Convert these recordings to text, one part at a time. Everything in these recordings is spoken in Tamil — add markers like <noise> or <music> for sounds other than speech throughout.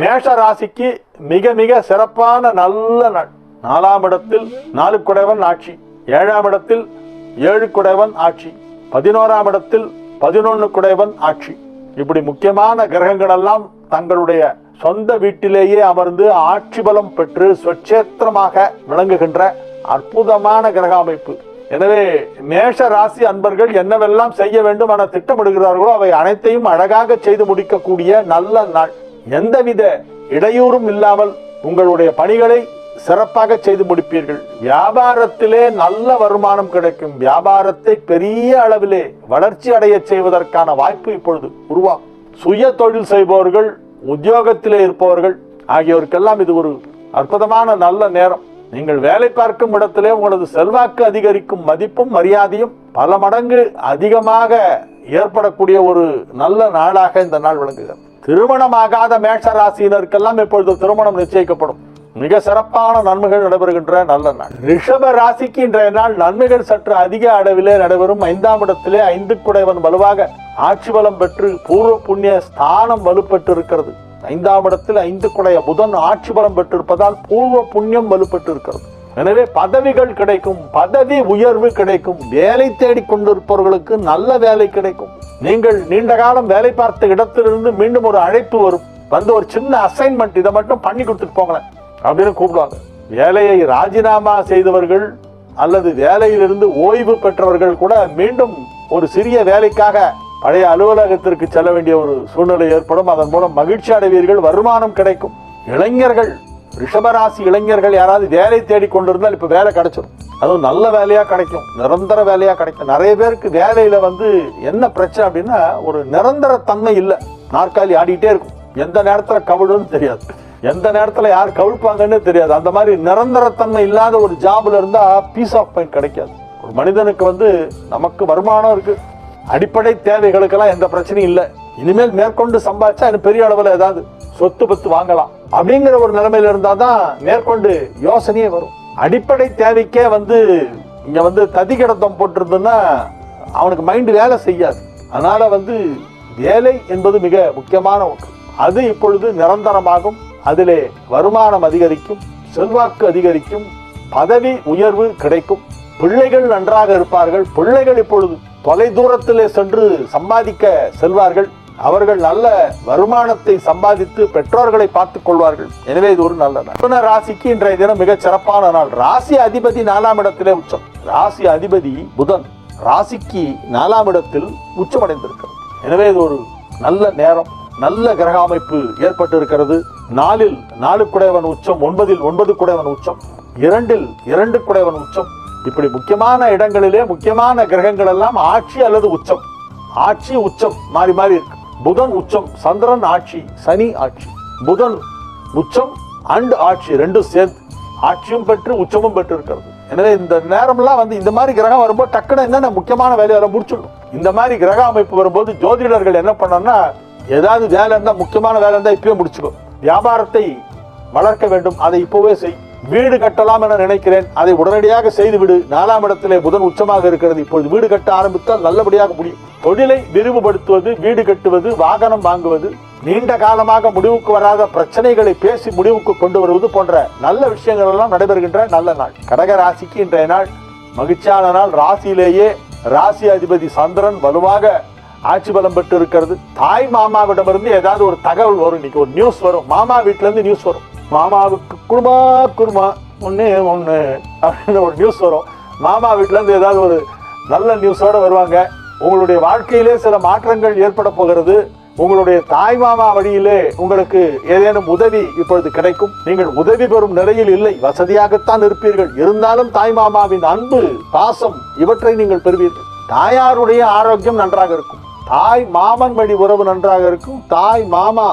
மேஷ ராசிக்கு மிக மிக சிறப்பான நல்ல நாள். நாலாம் இடத்தில் நாலு குடைவன் ஆட்சி ஏழாம் இடத்தில் ஏழு குடைவன் ஆட்சி பதினோராம் இடத்தில் பதினொன்று குடைவன் ஆட்சி. இப்படி முக்கியமான கிரகங்கள் எல்லாம் தங்களுடைய சொந்த வீட்டிலேயே அமர்ந்து ஆட்சி பலம் பெற்று சொச்சேத்திரமாக விளங்குகின்ற அற்புதமான கிரக அமைப்பு. எனவே மேஷ ராசி அன்பர்கள் என்னவெல்லாம் செய்ய வேண்டும் என திட்டமிடுகிறார்களோ அவை அனைத்தையும் அழகாக செய்து முடிக்கக்கூடிய நல்ல நாள். எந்தவித இடையூறும் இல்லாமல் உங்களுடைய பணிகளை சிறப்பாக செய்து முடிப்பீர்கள். வியாபாரத்திலே நல்ல வருமானம் கிடைக்கும். வியாபாரத்தை பெரிய அளவிலே வளர்ச்சி அடைய செய்வதற்கான வாய்ப்பு இப்பொழுது உருவாகும். சுய தொழில் செய்பவர்கள் உத்தியோகத்திலே இருப்பவர்கள் ஆகியோருக்கெல்லாம் இது ஒரு அற்புதமான நல்ல நேரம். நீங்கள் வேலை பார்க்கும் இடத்திலே உங்களது செல்வாக்கு அதிகரிக்கும் மதிப்பும் மரியாதையும் பல மடங்கு அதிகமாக ஏற்படக்கூடிய ஒரு நல்ல நாளாக இந்த நாள் விளங்குகிறது. திருமணமாகாத மேஷ ராசியினருக்கெல்லாம் இப்பொழுது திருமணம் நிச்சயிக்கப்படும். மிக சிறப்பான நன்மைகள் நடைபெறுகின்ற நல்ல நாள். ரிஷப ராசிக்கு இன்றைய நாள் நன்மைகள் சற்று அதிக அளவிலே நடைபெறும். ஐந்தாம் இடத்திலே ஐந்து குடைவன் வலுவாக ஆட்சி பலம் பெற்று பூர்வ புண்ணிய ஸ்தானம் வலுப்பெற்று இருக்கிறது ஐந்தாம் இடத்தில் ஐந்து குடைய புதன் ஆட்சி பலம் பெற்றிருப்பதால் பூர்வ புண்ணியம் வலுப்பெற்று இருக்கிறது எனவே பதவிகள் கிடைக்கும் பதவி உயர்வு கிடைக்கும் வேலை தேடி கொண்டிருப்பவர்களுக்கு நல்ல வேலை கிடைக்கும். நீங்கள் நீண்ட காலம் வேலை பார்த்த இடத்திலிருந்து மீண்டும் ஒரு அழைப்பு வரும். வந்து ஒரு சின்ன அசைன்மெண்ட் இதை மட்டும் பண்ணி கொடுத்துட்டு போங்களேன் அப்படின்னு கூப்பிடுவாங்க. வேலையை ராஜினாமா செய்தவர்கள் அல்லது வேலையிலிருந்து ஓய்வு பெற்றவர்கள் கூட மீண்டும் ஒரு சிறிய வேலைக்காக பழைய அலுவலகத்திற்கு செல்ல வேண்டிய ஒரு சூழ்நிலை ஏற்படும். அதன் மூலம் மகிழ்ச்சி அடைவீர்கள் வருமானம் கிடைக்கும். இளைஞர்கள் ரிஷபராசி இளைஞர்கள் யாராவது வேலை தேடி கொண்டிருந்தால் இப்போ வேலை கிடைச்சிடும் அதுவும் நல்ல வேலையாக கிடைக்கும். நிரந்தர வேலையாக கிடைக்கும். நிறைய பேருக்கு வேலையில் வந்து என்ன பிரச்சனை அப்படின்னா ஒரு நிரந்தர தன்மை இல்லை. நாற்காலி ஆடிக்கிட்டே இருக்கும். எந்த நேரத்தில் கவிழுன்னு தெரியாது. எந்த நேரத்தில் யார் கவிழ்ப்பாங்கன்னு தெரியாது. அந்த மாதிரி நிரந்தரத்தன்மை இல்லாத ஒரு ஜாபில் இருந்தால் பீஸ் ஆஃப் மைண்ட் கிடைக்காது. ஒரு மனிதனுக்கு வந்து நமக்கு வருமானம் இருக்குது அடிப்படை தேவைகளுக்கெல்லாம் எந்த பிரச்சனையும் இல்லை. இனிமேல் மேற்கொண்டு சம்பாதிச்சா எனக்கு பெரிய அளவில் ஏதாவது சொத்து பத்து வாங்கலாம். அப்படிங்கிற ஒரு நிலைமையில இருந்தா தான் மேற்கொண்டு யோசனையே வரும். அடிப்படை தேவைக்கே வந்து இங்க வந்து ததி கிடத்தம் போட்டிருந்ததுன்னா அவனுக்கு மைண்டு வேலை செய்யாது. அதனால வந்து வேலை என்பது மிக முக்கியமான ஒன்று. அது இப்பொழுது நிரந்தரமாகும். அதிலே வருமானம் அதிகரிக்கும். செல்வாக்கு அதிகரிக்கும். பதவி உயர்வு கிடைக்கும். பிள்ளைகள் நன்றாக இருப்பார்கள். பிள்ளைகள் இப்பொழுது தொலை தூரத்திலே சென்று சம்பாதிக்க செல்வார்கள். அவர்கள் நல்ல வருமானத்தை சம்பாதித்து பெற்றோர்களை பார்த்துக் கொள்வார்கள். எனவே இது ஒரு நல்ல நாள். மிதுன ராசிக்கு இன்றைய தினம் மிக சிறப்பான நாள். ராசி அதிபதி நாலாம் இடத்திலே உச்சம். ராசி அதிபதி புதன். ராசிக்கு நாலாம் இடத்தில் உச்சமடைந்திருக்கிறது எனவே இது ஒரு நல்ல நேரம். நல்ல கிரக அமைப்பு ஏற்பட்டு இருக்கிறது நாலில் நாலு குடைவன் உச்சம் ஒன்பதில் ஒன்பது குடைவன் உச்சம் இரண்டில் இரண்டு குடைவன் உச்சம். இப்படி முக்கியமான இடங்களிலே முக்கியமான கிரகங்கள் எல்லாம் ஆட்சி அல்லது உச்சம். ஆட்சி உச்சம் மாறி மாறி இருக்கு. புதன் உச்சம் சந்திரன் ஆட்சி சனி ஆட்சி. புதன் உச்சம் அண்டு ஆட்சி ரெண்டும் சேர்ந்து ஆட்சியும் பெற்று உச்சமும் பெற்று இருக்கிறது எனவே இந்த நேரம்லாம் வந்து இந்த மாதிரி கிரகம் வரும்போது டக்குன்னு என்னென்ன முக்கியமான வேலையை முடிச்சிடணும் இந்த மாதிரி கிரக அமைப்பு வரும்போது ஜோதிடர்கள் என்ன பண்ணணும்னா ஏதாவது வேலை இருந்தால் முக்கியமான வேலை இருந்தால் இப்பயே முடிச்சுக்கோ. வியாபாரத்தை வளர்க்க வேண்டும். அதை இப்போவே செய். வீடு கட்டலாம் என நினைக்கிறேன். அதை உடனடியாக செய்துவிடு. நாலாம் இடத்திலே புதன் உச்சமாக இருக்கிறது. இப்பொழுது வீடு கட்ட ஆரம்பித்தால் நல்லபடியாக முடியும். தொழிலை விரிவுபடுத்துவது வீடு கட்டுவது வாகனம் வாங்குவது நீண்ட காலமாக முடிவுக்கு வராத பிரச்சனைகளை பேசி முடிவுக்கு கொண்டு வருவது போன்ற நல்ல விஷயங்கள் எல்லாம் நடைபெறுகின்ற நல்ல நாள். கடக ராசிக்கு இன்றைய நாள். மகிழ்ச்சியான நாள். ராசியிலேயே ராசி அதிபதி சந்திரன் வலுவாக ஆட்சி பலம் பெற்று இருக்கிறது தாய் மாமாவிடமிருந்து ஏதாவது ஒரு தகவல் வரும். இன்னைக்கு ஒரு நியூஸ் வரும். மாமா வீட்டிலேருந்து நியூஸ் வரும். மாமாவுக்கு குடும்பா குடும்பா ஒன்று ஒன்று அப்படின்னு ஒரு நியூஸ் வரும். மாமா வீட்டிலேருந்து இருந்து ஏதாவது ஒரு நல்ல நியூஸோடு வருவாங்க. உங்களுடைய வாழ்க்கையிலே சில மாற்றங்கள் ஏற்பட போகிறது. உங்களுடைய தாய் மாமா வழியிலே உங்களுக்கு ஏதேனும் உதவி இப்பொழுது கிடைக்கும். நீங்கள் உதவி பெறும் நிலையில் இல்லை. வசதியாகத்தான் இருப்பீர்கள். இருந்தாலும் தாய் மாமாவின் அன்பு பாசம் இவற்றை நீங்கள் பெறுவீர்கள். தாயாருடைய ஆரோக்கியம் நன்றாக இருக்கும். தாய் மாமன் வழி உறவு நன்றாக இருக்கும். தாய் மாமா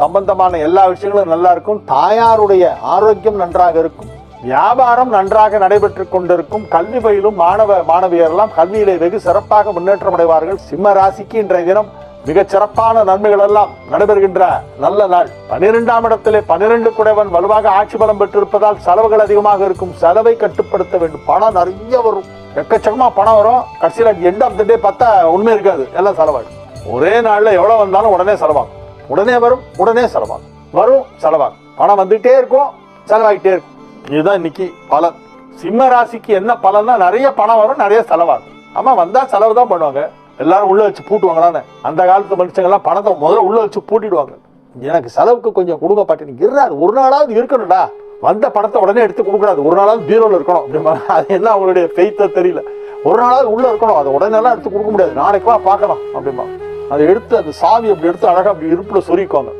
சம்பந்தமான எல்லா விஷயங்களும் நல்லா இருக்கும் தாயாருடைய ஆரோக்கியம் நன்றாக இருக்கும். வியாபாரம் நன்றாக நடைபெற்று கொண்டிருக்கும். கல்வி பயிலும் மாணவ மாணவியரெல்லாம் கல்வியிலே வெகு சிறப்பாக முன்னேற்றம் அடைவார்கள். சிம்ம ராசிக்கு இன்றைய தினம் மிக சிறப்பான நன்மைகள் எல்லாம் நடைபெறுகின்ற நல்ல நாள். பனிரெண்டாம் இடத்திலே பனிரெண்டு குடைவன் வலுவாக ஆட்சி பலம் பெற்றிருப்பதால் செலவுகள் அதிகமாக இருக்கும். செலவை கட்டுப்படுத்த வேண்டும். பணம் நிறைய வரும். எக்கச்சக்கமா பணம் வரும். கடைசியில் எண்ட் ஆஃப் த டே பார்த்தா உண்மை இருக்காது. எல்லாம் செலவாகும் ஒரே நாளில் எவ்வளோ வந்தாலும் உடனே செலவாகும். உடனே வரும் உடனே செலவாகும். வரும் செலவாகும். பணம் வந்துகிட்டே இருக்கும் செலவாகிட்டே இருக்கும். இதுதான் இன்னைக்கு பலன். சிம்ம ராசிக்கு என்ன பலன்னா நிறைய பணம் வரும் நிறைய செலவாகும். ஆமா வந்தா செலவு தான் பண்ணுவாங்க. எல்லாரும் உள்ள வச்சு பூட்டுவாங்களான்னு. அந்த காலத்து மனுஷங்கள்லாம் பணத்தை முதல்ல உள்ள வச்சு பூட்டிடுவாங்க. எனக்கு செலவுக்கு கொஞ்சம் கொடுங்க பாட்டு இருறாது ஒரு நாளாவது இருக்கணும்டா. வந்த பணத்தை உடனே எடுத்து கொடுக்கூடாது ஒரு நாளாவது பீரோல இருக்கணும். <laughs> அது என்ன அவங்களுடைய ஃபெய்த்தோ தெரியல. ஒரு நாளாவது உள்ள இருக்கணும். அதை உடனே எல்லாம் எடுத்து கொடுக்க முடியாது. நாளைக்கு பார்க்கலாம். அப்படிமா அதை எடுத்து அந்த சாவி அப்படி எடுத்து அழகாக அப்படி இருப்புல சொருக்குவாங்க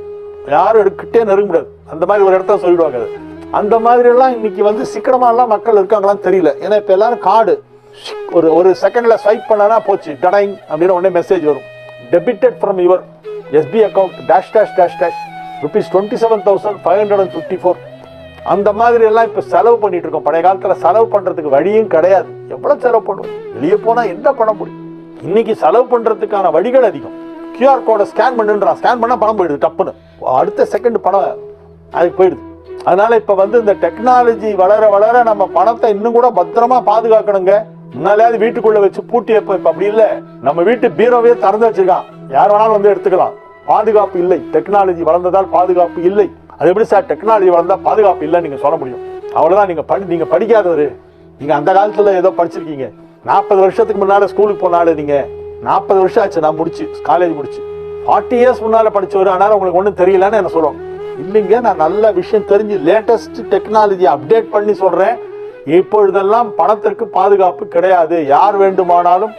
யாரும் எடுக்கிட்டே நெருங்க முடியாது. அந்த மாதிரி ஒரு இடத்த சொல்லிடுவாங்க அது. அந்த மாதிரி எல்லாம் இன்னைக்கு வந்து சிக்கனமாலாம் மக்கள் இருக்காங்களான்னு தெரியல. ஏன்னா இப்போ எல்லாரும் கார்டு. ஒரு ஒரு செகண்ட்ல ஸ்வைப் பண்ணனா போச்சு. டடைங் அப்படின்னு உடனே மெசேஜ் வரும். Debited from your SB account dash dash dash dash rupees twenty seven thousand five hundred and fifty four அந்த மாதிரி எல்லாம் இப்போ செலவு பண்ணிட்டு இருக்கோம். பழைய காலத்தில் செலவு பண்ணுறதுக்கு வழியும் கிடையாது. எவ்வளோ செலவு பண்ணுவோம்? வெளியே போனால் என்ன பண்ண முடியும்? இன்னைக்கு செலவு பண்றதுக்கான வழிகள் அதிகம். கியூஆர் கோடை ஸ்கேன் பண்ணுன்றான் ஸ்கேன் பண்ணால் பணம் போயிடுது டப்புன்னு. அடுத்த செகண்ட் பணம் அதுக்கு போயிடுது. அதனால இப்போ வந்து இந்த டெக்னாலஜி வளர வளர நம்ம பணத்தை இன்னும் கூட பத்திரமா பாதுகாக்கணுங்க. முன்னாலேயாவது வீட்டுக்குள்ள வச்சு பூட்டி வைப்போம். அப்படி இல்லை. நம்ம வீட்டு பீரோவே திறந்து வச்சிருக்கான். யார் வேணாலும் வந்து எடுத்துக்கலாம். பாதுகாப்பு இல்லை. டெக்னாலஜி வளர்ந்ததால் பாதுகாப்பு இல்லை. அது எப்படி சார்? டெக்னாலஜி வளர்ந்தா பாதுகாப்பு இல்லைன்னு நீங்கள் சொல்ல முடியும். அவ்வளோதான் நீங்கள் படி நீங்கள் படிக்காதவர். நீங்கள் அந்த காலத்தில் ஏதோ படிச்சிருக்கீங்க. நாற்பது வருஷத்துக்கு முன்னால ஸ்கூலுக்கு போனால நீங்க. நாற்பது வருஷம் ஆச்சு நான் முடிச்சு காலேஜ் முடிச்சு. ஃபார்ட்டி இயர்ஸ் முன்னால படித்தவர் ஆனாலும் உங்களுக்கு ஒன்றும் தெரியலன்னு என்ன சொல்லுவாங்க இல்லைங்க நான் நல்ல விஷயம் தெரிஞ்சு லேட்டஸ்ட் டெக்னாலஜி அப்டேட் பண்ணி சொல்றேன். இப்பொழுதெல்லாம் பணத்திற்கு பாதுகாப்பு கிடையாது. யார் வேண்டுமானாலும்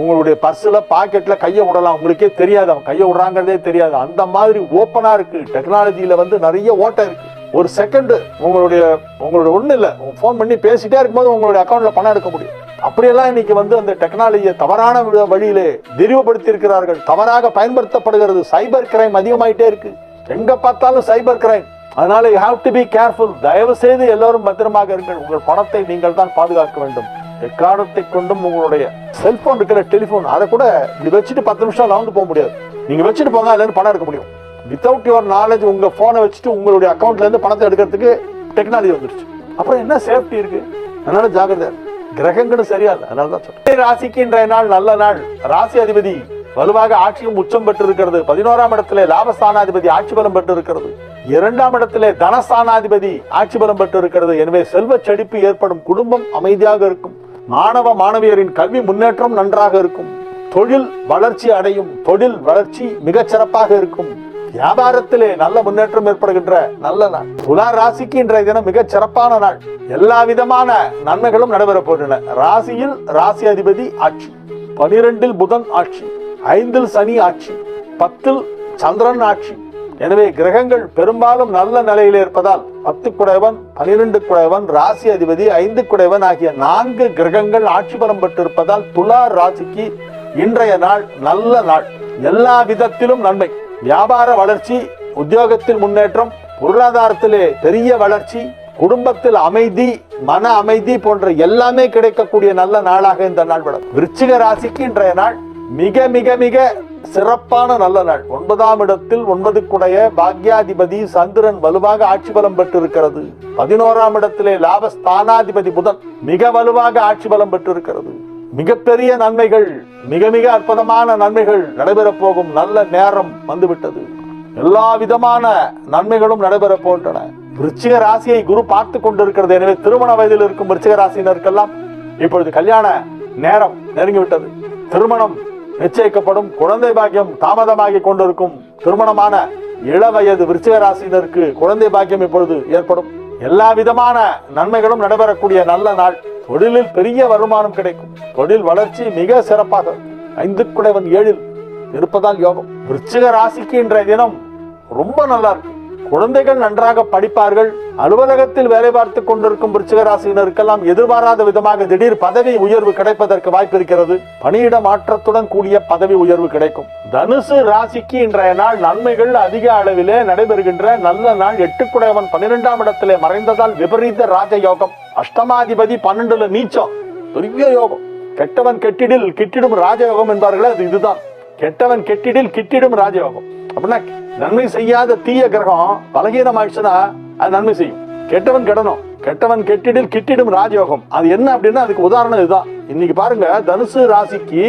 உங்களுடைய பர்ஸில் பாக்கெட்டில் கையை விடலாம். உங்களுக்கே தெரியாது. அவன் கையை விடுறாங்கிறதே தெரியாது. அந்த மாதிரி ஓப்பனாக இருக்குது டெக்னாலஜியில் வந்து நிறைய ஓட்டம் இருக்குது ஒரு செகண்டு உங்களுடைய உங்களுடைய ஒன்றும் இல்லை. ஃபோன் பண்ணி பேசிட்டே இருக்கும்போது உங்களுடைய அக்கௌண்ட்டில் பணம் எடுக்க முடியும். அப்படியெல்லாம் இன்னைக்கு வந்து அந்த டெக்னாலஜியை தவறான வித- வழியிலே விரிவுபடுத்தி இருக்கிறார்கள் தவறாக பயன்படுத்தப்படுகிறது. சைபர் கிரைம் அதிகமாயிட்டே இருக்கு. எங்க பார்த்தாலும் சைபர் கிரைம் அதனால you have to be careful தயவு செய்து எல்லோரும் பத்திரமாக இருங்கள். உங்கள் பணத்தை நீங்கள் தான் பாதுகாக்க வேண்டும். எக்காரணத்தை கொண்டும் உங்களுடைய செல்போன் இருக்கிற டெலிஃபோன் அதை கூட இப்படி வச்சுட்டு பத்து நிமிஷம் லவுண்டு போக முடியாது. நீங்க வச்சுட்டு போங்க அதுல பணம் எடுக்க முடியும். வித்தவுட் யுவர் நாலேஜ் உங்க போனை வச்சுட்டு உங்களுடைய அக்கௌண்ட்ல இருந்து பணத்தை எடுக்கிறதுக்கு டெக்னாலஜி வந்துருச்சு. அப்புறம் என்ன சேஃப்டி இருக்கு? அதனால ஜாகிரதை கிரகங்களும் சரியா இல்லை அதனால தான் சொல்றேன். ராசிக்கு இன்றைய நாள் நல்ல நாள். ராசி அதிபதி வலுவாக ஆட்சியும் உச்சம் பெற்று இருக்கிறது பதினோராம் இடத்திலே லாபஸ்தானாதிபதி ஆட்சி பலம் பெற்று இருக்கிறது இரண்டாம் இடத்திலே தனஸ்தானாதிபதி ஆட்சி பலம் பெற்று இருக்கிறது எனவே செல்வ செழிப்பு ஏற்படும் குடும்பம் அமைதியாக இருக்கும். மாணவ மாணவியரின் கல்வி முன்னேற்றம் நன்றாக இருக்கும். தொழில் வளர்ச்சி அடையும். தொழில் வளர்ச்சி மிகச் சிறப்பாக இருக்கும். வியாபாரத்திலே நல்ல முன்னேற்றம் ஏற்படுகின்ற நல்ல நாள். துலா ராசிக்கு இன்றைய தினம் மிகச் சிறப்பான நாள். எல்லா விதமான நன்மைகளும் நடைபெறப் போகின்றன. ராசியில் ராசி அதிபதி ஆட்சி பனிரெண்டில் புதன் ஆட்சி ஐந்தில் சனி ஆட்சி பத்தில் சந்திரன் ஆட்சி. எனவே கிரகங்கள் பெரும்பாலும் நல்ல நிலையில் இருப்பதால் பத்து குடைவன் பனிரெண்டு குடைவன் ராசி அதிபதி ஐந்து குடைவன் ஆகிய நான்கு கிரகங்கள் ஆட்சி பலம் பெற்றிருப்பதால் துலா ராசிக்கு இன்றைய நாள் நல்ல நாள். எல்லா விதத்திலும் நன்மை. வியாபார வளர்ச்சி உத்தியோகத்தில் முன்னேற்றம் பொருளாதாரத்திலே பெரிய வளர்ச்சி குடும்பத்தில் அமைதி மன அமைதி போன்ற எல்லாமே கிடைக்கக்கூடிய நல்ல நாளாக இந்த நாள் விடும் விருச்சிக ராசிக்கு இன்றைய நாள் மிக மிக மிக சிறப்பான நல்ல நாள். ஒன்பதாம் இடத்தில் ஒன்பதுக்குடைய பாக்யாதிபதி சந்திரன் வலுவாக ஆட்சி பலம் பெற்றிருக்கிறது. பதினோராம் இடத்திலே லாபஸ்தானாதிபதி புதன் மிக வலுவாக ஆட்சி பலம் பெற்றிருக்கிறது. மிகப்பெரிய நன்மைகள் மிக மிக அற்புதமான நன்மைகள் நடைபெறப் போகும் நல்ல நேரம் வந்துவிட்டது. எல்லா விதமான நன்மைகளும் நடைபெறப் போகின்றன விருச்சிக ராசியை குரு பார்த்து கொண்டிருக்கிறது. எனவே திருமண வயதில் இருக்கும் விருச்சிக ராசியினருக்கெல்லாம் இப்பொழுது கல்யாண நேரம் நெருங்கிவிட்டது. திருமணம் நிச்சயிக்கப்படும். குழந்தை பாக்கியம் தாமதமாகி கொண்டிருக்கும். திருமணமான இள வயது விருச்சிக ராசியினருக்கு குழந்தை பாக்கியம் இப்பொழுது ஏற்படும். எல்லா விதமான நன்மைகளும் நடைபெறக்கூடிய நல்ல நாள். தொழிலில் பெரிய வருமானம் கிடைக்கும். தொழில் வளர்ச்சி மிக சிறப்பாக ஐந்து குடைவன் ஏழில் இருப்பதால் யோகம். விருச்சிக ராசிக்கு இன்றைய தினம் ரொம்ப நல்லா இருக்கு. குழந்தைகள் நன்றாக படிப்பார்கள் அலுவலகத்தில் வேலை பார்த்து கொண்டிருக்கும் விருச்சிக ராசியினருக்கெல்லாம் எதிர்பாராத விதமாக திடீர் பதவி உயர்வு கிடைப்பதற்கு வாய்ப்பு இருக்கிறது. பணியிட மாற்றத்துடன் கூடிய பதவி உயர்வு கிடைக்கும். தனுசு ராசிக்கு இன்றைய நாள் நன்மைகள் அதிக அளவிலே நடைபெறுகின்ற நல்ல நாள். எட்டுக்குடையவன் பன்னிரெண்டாம் இடத்திலே மறைந்ததால் விபரீத ராஜ யோகம் அஷ்டமாதிபதி பன்னெண்டுல நீச்சம். பெரிய யோகம். கெட்டவன் கெட்டிடில் கிட்டிடும் ராஜயோகம் என்பார்களே அது இதுதான். கெட்டவன் கெட்டிடில் கிட்டிடும் ராஜயோகம். அப்படின்னா நன்மை செய்யாத தீய கிரகம் பலகீனம் ஆயிடுச்சுன்னா அது நன்மை செய்யும். கெட்டவன் கெடணும். கெட்டவன் கெட்டிடில் கிட்டிடும் ராஜயோகம். அது என்ன அப்படின்னா அதுக்கு உதாரணம் இதுதான். இன்னைக்கு பாருங்க தனுசு ராசிக்கு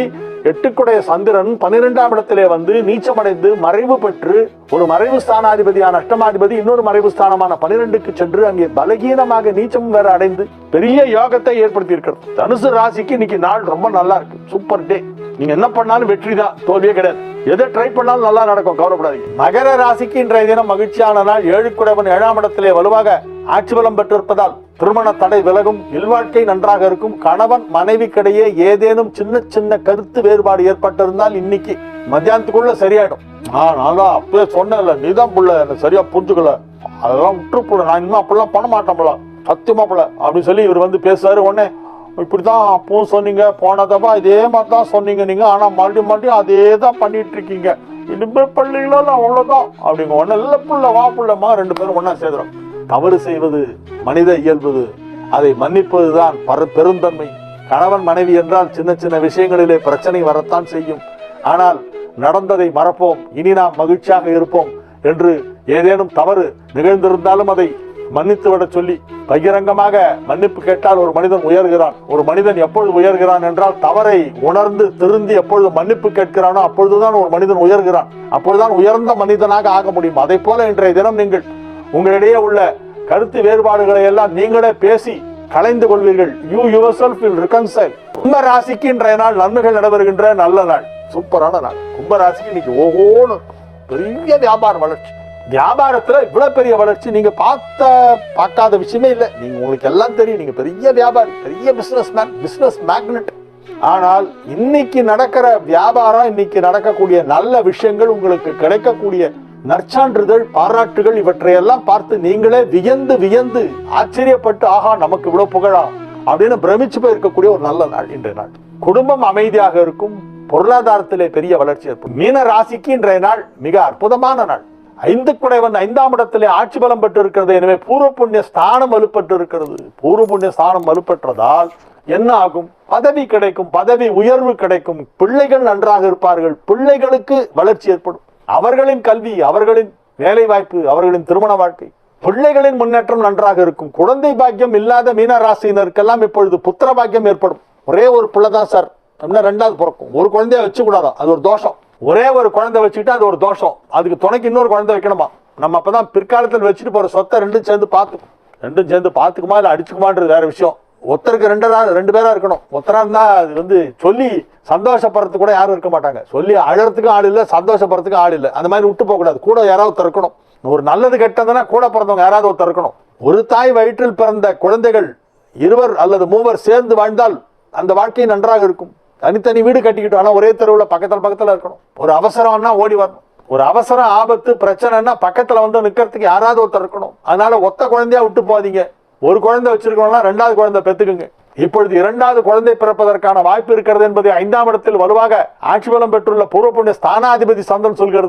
எட்டுக்குடைய சந்திரன் பன்னிரெண்டாம் இடத்திலே வந்து நீச்சமடைந்து மறைவு பெற்று ஒரு மறைவு ஸ்தானாதிபதியான அஷ்டமாதிபதி இன்னொரு மறைவு ஸ்தானமான பனிரெண்டுக்கு சென்று அங்கே பலகீனமாக நீச்சம் வேற அடைந்து பெரிய யோகத்தை ஏற்படுத்தி இருக்கிறது தனுசு ராசிக்கு இன்னைக்கு நாள் ரொம்ப நல்லா இருக்கு. Super day. நீங்க என்ன பண்ணாலும் வெற்றி தான் தோல்வியே கிடையாது. எதை ட்ரை பண்ணாலும் நல்லா நடக்கும். கவலைப்படாதீங்க. மகர ராசிக்கு இன்றைய தினம் மகிழ்ச்சியான நாள் ஏழு ஏழாம் இடத்திலே வலுவாக ஆட்சி பலம் பெற்றிருப்பதால் திருமண தடை விலகும் இல்வாழ்க்கை நன்றாக இருக்கும். கணவன் மனைவிக்கிடையே ஏதேனும் சின்ன சின்ன கருத்து வேறுபாடு ஏற்பட்டிருந்தால் இன்னைக்கு மத்தியானத்துக்குள்ள சரியாயிடும். ஆ நான் தான் அப்பவே சொன்னேன்ல நீதான் புள்ள என்ன சரியா புரிஞ்சுக்கல. அதெல்லாம் விட்டு நான் இன்னும் அப்படிலாம் பண்ண மாட்டேன் போல. சத்தியமா போல அப்படின்னு சொல்லி இவர் வந்து பேசுவாரு உடனே இப்படிதான் அப்பவும் சொன்னீங்க போன தப்பா இதே மாதிரி தான் சொன்னீங்க நீங்க. ஆனா மறுபடியும் மறுபடியும் அதே தான் பண்ணிட்டு இருக்கீங்க. இனிமே பள்ளிகளா அவ்வளவுதான். அப்படிங்க ஒண்ணு இல்லை புள்ள வா புள்ளமா ரெண்டு பேரும் ஒன்றா சேர்ந்துடும் தவறு செய்வது மனித இயல்பது. அதை மன்னிப்பதுதான் பர பெருந்தன்மை. கணவன் மனைவி என்றால் சின்ன சின்ன விஷயங்களிலே பிரச்சனை வரத்தான் செய்யும். ஆனால் நடந்ததை மறப்போம். இனி நாம் மகிழ்ச்சியாக இருப்போம் என்று ஏதேனும் தவறு நிகழ்ந்திருந்தாலும் அதை மன்னித்து விட சொல்லி பகிரங்கமாக மன்னிப்பு கேட்டால் ஒரு மனிதன் உயர்கிறான். ஒரு மனிதன் எப்பொழுது உயர்கிறான் என்றால் தவறை உணர்ந்து திருந்தி எப்பொழுது மன்னிப்பு கேட்கிறானோ அப்பொழுதுதான் ஒரு மனிதன் உயர்கிறான். அப்பொழுதுதான் உயர்ந்த மனிதனாக ஆக முடியும். அதை போல இன்றைய தினம் நீங்கள் உங்களிடையே உள்ள கருத்து வேறுபாடுகளை எல்லாம் நீங்களே பேசி கலைந்து கொள்வீர்கள். You yourself will reconcile கும்ப ராசிக்கு இன்றைய நாள் நன்மைகள் நடைபெறுகின்ற நல்ல நாள். சூப்பரான நாள். கும்ப ராசிக்கு இன்னைக்கு ஓஹோன்னு பெரிய வியாபார வளர்ச்சி. வியாபாரத்துல இவ்வளவு பெரிய வளர்ச்சி நீங்க பார்த்த பார்க்காத விஷயமே இல்லை. நீங்க உங்களுக்கு எல்லாம் தெரியும். நீங்க பெரிய வியாபாரி பெரிய பிசினஸ் மேன் பிசினஸ் மேக்னெட் ஆனால் இன்னைக்கு நடக்கிற வியாபாரம் இன்னைக்கு நடக்கக்கூடிய நல்ல விஷயங்கள் உங்களுக்கு கிடைக்கக்கூடிய நற்சான்றிதழ் பாராட்டுகள் இவற்றையெல்லாம் பார்த்து நீங்களே வியந்து வியந்து ஆச்சரியப்பட்டு ஆஹா நமக்கு இவ்வளவு புகழா? அப்படின்னு பிரமிச்சு போயிருக்கக்கூடிய ஒரு நல்ல நாள் இன்றைய நாள். குடும்பம் அமைதியாக இருக்கும் பொருளாதாரத்திலே பெரிய வளர்ச்சி இருக்கும் மீன ராசிக்கு இன்றைய நாள் மிக அற்புதமான நாள். ஐந்து குடை வந்து ஐந்தாம் இடத்திலே ஆட்சி பலம் பெற்று இருக்கிறது எனவே பூர்வ புண்ணிய ஸ்தானம் வலுப்பட்டு இருக்கிறது பூர்வ புண்ணிய ஸ்தானம் வலுப்பெற்றதால் என்ன ஆகும்? பதவி கிடைக்கும் பதவி உயர்வு கிடைக்கும். பிள்ளைகள் நன்றாக இருப்பார்கள். பிள்ளைகளுக்கு வளர்ச்சி ஏற்படும். அவர்களின் கல்வி அவர்களின் வேலை வாய்ப்பு அவர்களின் திருமண வாழ்க்கை. பிள்ளைகளின் முன்னேற்றம் நன்றாக இருக்கும். குழந்தை பாக்கியம் இல்லாத மீன ராசியினருக்கெல்லாம் இப்பொழுது புத்திர பாக்கியம் ஏற்படும். ஒரே ஒரு பிள்ளை தான் சார். அப்படின்னா ரெண்டாவது பிறக்கும். ஒரு குழந்தைய வச்சு கூடாதான் அது ஒரு தோஷம். ஒரே ஒரு குழந்தை வச்சுக்கிட்டு அது ஒரு தோஷம். அதுக்கு துணைக்கு இன்னொரு குழந்தை வைக்கணுமா? நம்ம அப்பதான் பிற்காலத்தில் வச்சுட்டு போற சொத்தை ரெண்டும் சேர்ந்து பார்த்துக்கும். ரெண்டும் சேர்ந்து பார்த்துக்குமா இல்லை அடிச்சுக்குமான்றது வேற விஷயம். ஒருத்தருக்கு ரெண்டரா ரெண்டு பேரா இருக்கணும். ஒத்தரா இருந்தா அது வந்து சொல்லி சந்தோஷப்படுறதுக்கு கூட யாரும் இருக்க மாட்டாங்க. சொல்லி அழறதுக்கும் ஆள் இல்லை சந்தோஷப்படுறதுக்கும் ஆள் இல்லை. அந்த மாதிரி விட்டு போகக்கூடாது. கூட யாராவது ஒருத்தர் இருக்கணும். ஒரு நல்லது கெட்டதுன்னா கூட பிறந்தவங்க யாராவது ஒருத்தர் இருக்கணும். ஒரு தாய் வயிற்றில் பிறந்த குழந்தைகள் இருவர் அல்லது மூவர் சேர்ந்து வாழ்ந்தால் அந்த வாழ்க்கை நன்றாக இருக்கும். தனித்தனி வீடு கட்டிக்கிட்டோம். ஆனால் ஒரே தெருவில் பக்கத்தில் பக்கத்தில் இருக்கணும். ஒரு அவசரம்னா ஓடி வரணும். ஒரு அவசரம் ஆபத்து பிரச்சனைன்னா பக்கத்தில் வந்து நிற்கிறதுக்கு யாராவது ஒருத்தர் இருக்கணும். அதனால ஒத்த குழந்தையா விட்டு போகாதீங்க. ஒரு குழந்தை வச்சிருக்கணும்னா ரெண்டாவது குழந்தை பெற்றுக்குங்க இப்பொழுது இரண்டாவது குழந்தை பிறப்பதற்கான வாய்ப்பு இருக்கிறது என்பதை ஐந்தாம் இடத்தில் வலுவாக ஆட்சி பலம் பெற்றுள்ள பூர்வ புண்ணிய ஸ்தானாதிபதி சந்தம் சொல்கிறது.